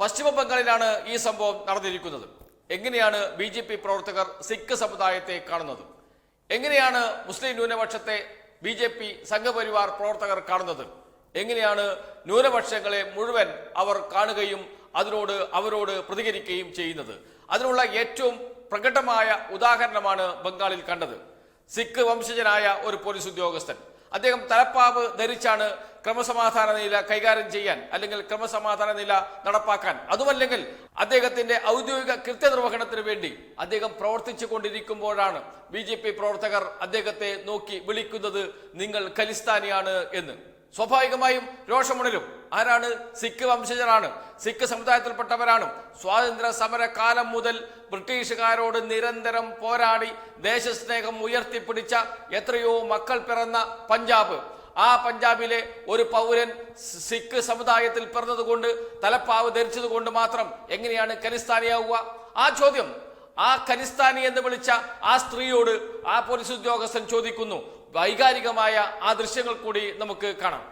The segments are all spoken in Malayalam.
പശ്ചിമ ബംഗാളിലാണ് ഈ സംഭവം നടന്നിരിക്കുന്നത്. എങ്ങനെയാണ് ബി ജെ പി പ്രവർത്തകർ സിഖ് സമുദായത്തെ കാണുന്നത്? എങ്ങനെയാണ് മുസ്ലിം ന്യൂനപക്ഷത്തെ ബി ജെ പി സംഘപരിവാർ പ്രവർത്തകർ കാണുന്നത്? എങ്ങനെയാണ് ന്യൂനപക്ഷങ്ങളെ മുഴുവൻ അവർ കാണുകയും അതിനോട് അവരോട് പ്രതികരിക്കുകയും ചെയ്യുന്നത്? അതിനുള്ള ഏറ്റവും പ്രകടമായ ഉദാഹരണമാണ് ബംഗാളിൽ കണ്ടത്. സിഖ് വംശജനായ ഒരു പോലീസ് ഉദ്യോഗസ്ഥൻ. അദ്ദേഹം തലപ്പാവ് ധരിച്ചാണ് ക്രമസമാധാന നില കൈകാര്യം ചെയ്യാൻ അല്ലെങ്കിൽ ക്രമസമാധാന നില നടപ്പാക്കാൻ. അതുമല്ലെങ്കിൽ അദ്ദേഹത്തിന്റെ ഔദ്യോഗിക കൃത്യനിർവഹണത്തിന് വേണ്ടി അദ്ദേഹം പ്രവർത്തിച്ചു കൊണ്ടിരിക്കുമ്പോഴാണ് ബി ജെ പി പ്രവർത്തകർ അദ്ദേഹത്തെ നോക്കി വിളിക്കുന്നത് നിങ്ങൾ ഖലിസ്ഥാനിയാണ് എന്ന്. സ്വാഭാവികമായും രോഷമുണരും. ആരാണ്? സിഖ് വംശജരാണ്. സിഖ് സമുദായത്തിൽപ്പെട്ടവരാണ്. സ്വാതന്ത്ര്യ സമര കാലം മുതൽ ബ്രിട്ടീഷുകാരോട് നിരന്തരം പോരാടി ദേശസ്നേഹം ഉയർത്തിപ്പിടിച്ച എത്രയോ മക്കൾ പിറന്ന പഞ്ചാബ്. ആ പഞ്ചാബിലെ ഒരു പൗരൻ സിഖ് സമുദായത്തിൽ പിറന്നതുകൊണ്ട് തലപ്പാവ് ധരിച്ചതുകൊണ്ട് മാത്രം എങ്ങനെയാണ് ഖലിസ്ഥാനിയാവുക ആ ചോദ്യം ആ ഖലിസ്ഥാനി എന്ന് വിളിച്ച ആ സ്ത്രീയോട് ആ പോലീസ് ഉദ്യോഗസ്ഥൻ ചോദിക്കുന്നു. വൈകാരികമായ ആ ദൃശ്യങ്ങൾ കൂടി നമുക്ക് കാണാം.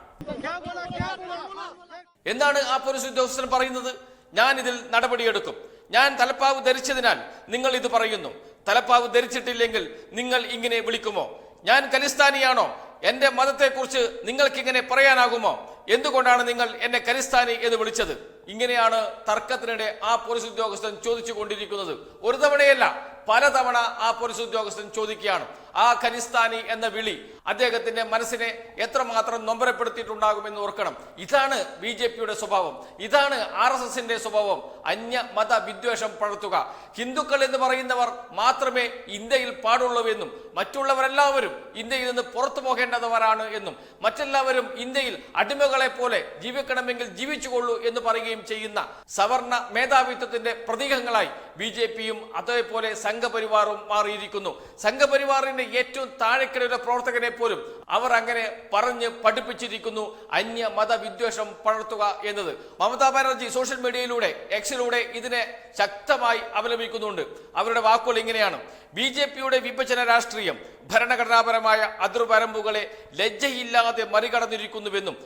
എന്താണ് ആ പോലീസ് ഉദ്യോഗസ്ഥൻ പറയുന്നത്? ഞാൻ ഇതിൽ നടപടിയെടുക്കും. ഞാൻ തലപ്പാവ് ധരിച്ചതിനാൽ നിങ്ങൾ ഇത് പറയുന്നു. തലപ്പാവ് ധരിച്ചിട്ടില്ലെങ്കിൽ നിങ്ങൾ ഇങ്ങനെ വിളിക്കുമോ? ഞാൻ ഖലിസ്ഥാനിയാണോ എന്റെ മതത്തെക്കുറിച്ച് നിങ്ങൾക്ക് ഇങ്ങനെ പറയാനാകുമോ? എന്തുകൊണ്ടാണ് നിങ്ങൾ എന്നെ കരിസ്ഥാനി എന്ന് വിളിച്ചത്? ഇങ്ങനെയാണ് തർക്കത്തിനിടെ ആ പോലീസ് ഉദ്യോഗസ്ഥൻ ചോദിച്ചു കൊണ്ടിരിക്കുന്നത് ഒരു തവണയല്ല പലതവണ ആ പോലീസ് ഉദ്യോഗസ്ഥൻ ചോദിക്കുകയാണ്. ആ ഖനിസ്ഥാനി എന്ന വിളി അദ്ദേഹത്തിന്റെ മനസ്സിനെ എത്രമാത്രം നൊമ്പരപ്പെടുത്തിയിട്ടുണ്ടാകുമെന്ന് ഓർക്കണം. ഇതാണ് ബി ജെ പിയുടെ സ്വഭാവം. ഇതാണ് ആർ എസ് എസിന്റെ സ്വഭാവം. അന്യ മത വിദ്വേഷം പടർത്തുക. ഹിന്ദുക്കൾ എന്ന് പറയുന്നവർ മാത്രമേ ഇന്ത്യയിൽ പാടുള്ളൂവെന്നും മറ്റുള്ളവരെല്ലാവരും ഇന്ത്യയിൽ നിന്ന് പുറത്തു പോകേണ്ടവരാണ് എന്നും മറ്റെല്ലാവരും ഇന്ത്യയിൽ അടിമകളെ പോലെ ജീവിക്കണമെങ്കിൽ ജീവിച്ചുകൊള്ളൂ എന്ന് പറയുകയും ചെയ്യുന്ന സവർണ മേധാവിത്വത്തിന്റെ പ്രതീകങ്ങളായി ബി ജെ പിയും അതേപോലെ സംഘപരിവാറും മാറിയിരിക്കുന്നു. സംഘപരിവാറിന്റെ ഏറ്റവും താഴെക്കിടയുടെ പ്രവർത്തകനെ പോലും അവർ അങ്ങനെ പറഞ്ഞ് പഠിപ്പിച്ചിരിക്കുന്നു. അന്യ മതവിദ്വേഷം പടർത്തുക എന്നത്. മമതാ ബാനർജി സോഷ്യൽ മീഡിയയിലൂടെ എക്സിലൂടെ ഇതിനെ ശക്തമായി അപലപിക്കുന്നുണ്ട്. അവരുടെ വാക്കുകൾ ഇങ്ങനെയാണ്. ബി ജെ പിയുടെ വിഭജന രാഷ്ട്രീയം ഭരണഘടനാപരമായ അതിർവരമ്പുകളെ ലജ്ജയില്ലാതെ മറികടന്നിരിക്കുന്നുവെന്നും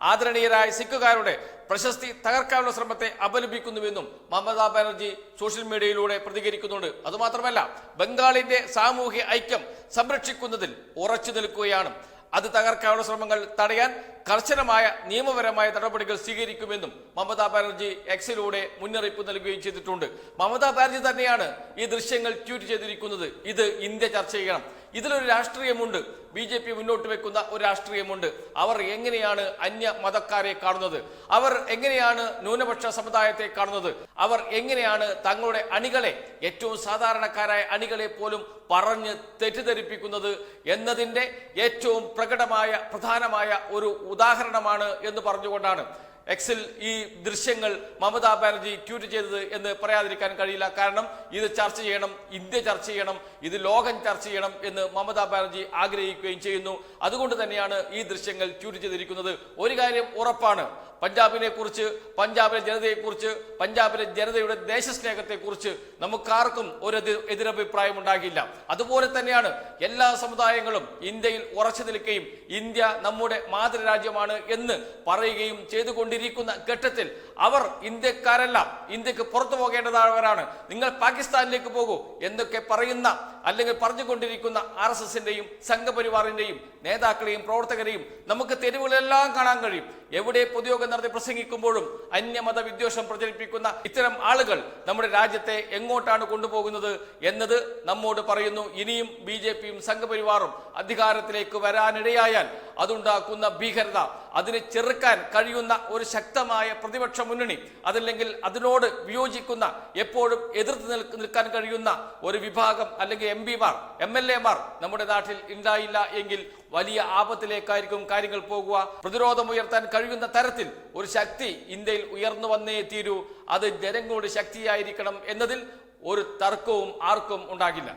ആദരണീയരായ സിഖുകാരുടെ പ്രശസ്തി തകർക്കാനുള്ള ശ്രമത്തെ അപലപിക്കുന്നുവെന്നും മമതാ ബാനർജി സോഷ്യൽ മീഡിയയിലൂടെ പ്രതികരിക്കുന്നുണ്ട്. അതുമാത്രമല്ല ബംഗാളിന്റെ സാമൂഹ്യ ഐക്യം സംരക്ഷിക്കുന്നതിൽ ഉറച്ചു നിൽക്കുകയാണ്. അത് തകർക്കാനുള്ള ശ്രമങ്ങൾ തടയാൻ കർശനമായ നിയമപരമായ നടപടികൾ സ്വീകരിക്കുമെന്നും മമതാ ബാനർജി എക്സിലൂടെ മുന്നറിയിപ്പ് നൽകുകയും ചെയ്തിട്ടുണ്ട്. മമതാ ബാനർജി തന്നെയാണ് ഈ ദൃശ്യങ്ങൾ ട്വീറ്റ് ചെയ്തിരിക്കുന്നത്. ഇത് ഇന്ത്യ ചർച്ച ചെയ്യണം. ഇതിലൊരു രാഷ്ട്രീയമുണ്ട്. ബി ജെ പി മുന്നോട്ട് വെക്കുന്ന ഒരു രാഷ്ട്രീയമുണ്ട്. അവർ എങ്ങനെയാണ് അന്യ മതക്കാരെ കാണുന്നത്? അവർ എങ്ങനെയാണ് ന്യൂനപക്ഷ സമുദായത്തെ കാണുന്നത്? അവർ എങ്ങനെയാണ് തങ്ങളുടെ അണികളെ ഏറ്റവും സാധാരണക്കാരായ അണികളെ പോലും പറഞ്ഞ് തെറ്റിദ്ധരിപ്പിക്കുന്നത് എന്നതിന്റെ ഏറ്റവും പ്രകടമായ പ്രധാനമായ ഒരു ഉദാഹരണമാണ് എന്ന് പറഞ്ഞുകൊണ്ടാണ് എക്സിൽ ഈ ദൃശ്യങ്ങൾ മമതാ ബാനർജി ട്വീറ്റ് ചെയ്തത് എന്ന് പറയാതിരിക്കാൻ കഴിയില്ല. കാരണം ഇത് ചർച്ച ചെയ്യണം ഇന്ത്യ ചർച്ച ചെയ്യണം ഇത് ലോകം ചർച്ച ചെയ്യണം എന്ന് മമതാ ബാനർജി ആഗ്രഹിക്കുകയും ചെയ്യുന്നു. അതുകൊണ്ട് തന്നെയാണ് ഈ ദൃശ്യങ്ങൾ ട്വീറ്റ് ചെയ്തിരിക്കുന്നത്. ഒരു കാര്യം ഉറപ്പാണ് പഞ്ചാബിനെ കുറിച്ച് പഞ്ചാബിലെ ജനതയെക്കുറിച്ച് പഞ്ചാബിലെ ജനതയുടെ ദേശസ്നേഹത്തെക്കുറിച്ച് നമുക്കാർക്കും ഒരു എതിരഭിപ്രായം ഉണ്ടാകില്ല. അതുപോലെ തന്നെയാണ് എല്ലാ സമുദായങ്ങളും ഇന്ത്യയിൽ ഉറച്ചു നിൽക്കുകയും ഇന്ത്യ നമ്മുടെ മാതൃരാജ്യമാണ് എന്ന് പറയുകയും ചെയ്തുകൊണ്ടിരിക്കുന്ന ഘട്ടത്തിൽ അവർ ഇന്ത്യക്കാരല്ല ഇന്ത്യയ്ക്ക് പുറത്തു പോകേണ്ടതായവരാണ്. നിങ്ങൾ പാകിസ്ഥാനിലേക്ക് പോകൂ എന്നൊക്കെ പറയുന്ന അല്ലെങ്കിൽ പറഞ്ഞുകൊണ്ടിരിക്കുന്ന ആർ എസ് എസിന്റെയും സംഘപരിവാറിന്റെയും നേതാക്കളെയും പ്രവർത്തകരെയും നമുക്ക് തെരുവുകളെല്ലാം കാണാൻ കഴിയും. എവിടെ പൊതുയോഗം നടത്തി പ്രസംഗിക്കുമ്പോഴും അന്യമത വിദ്വേഷം പ്രചരിപ്പിക്കുന്ന ഇത്തരം ആളുകൾ നമ്മുടെ രാജ്യത്തെ എങ്ങോട്ടാണ് കൊണ്ടുപോകുന്നത് എന്നത് നമ്മോട് പറയുന്നു. ഇനിയും ബി ജെ പിയും സംഘപരിവാറും അധികാരത്തിലേക്ക് വരാനിടയായാൽ അതുണ്ടാക്കുന്ന ഭീകരത അതിനെ ചെറുക്കാൻ കഴിയുന്ന ഒരു ശക്തമായ പ്രതിപക്ഷ മുന്നണി അതല്ലെങ്കിൽ അതിനോട് വിയോജിക്കുന്ന എപ്പോഴും എതിർത്ത് നിൽക്കാൻ കഴിയുന്ന ഒരു വിഭാഗം അല്ലെങ്കിൽ എം പിമാർ എം എൽ എമാർ നമ്മുടെ നാട്ടിൽ ഉണ്ടായില്ല എങ്കിൽ വലിയ ആപത്തിലേക്കായിരിക്കും കാര്യങ്ങൾ പോകുക. പ്രതിരോധം ഉയർത്താൻ കഴിയുന്ന തരത്തിൽ ഒരു ശക്തി ഇന്ത്യയിൽ ഉയർന്നു വന്നേ തീരൂ. അത് ജനങ്ങളുടെ ശക്തിയായിരിക്കണം എന്നതിൽ ഒരു തർക്കവും ആർക്കും ഉണ്ടാകില്ല.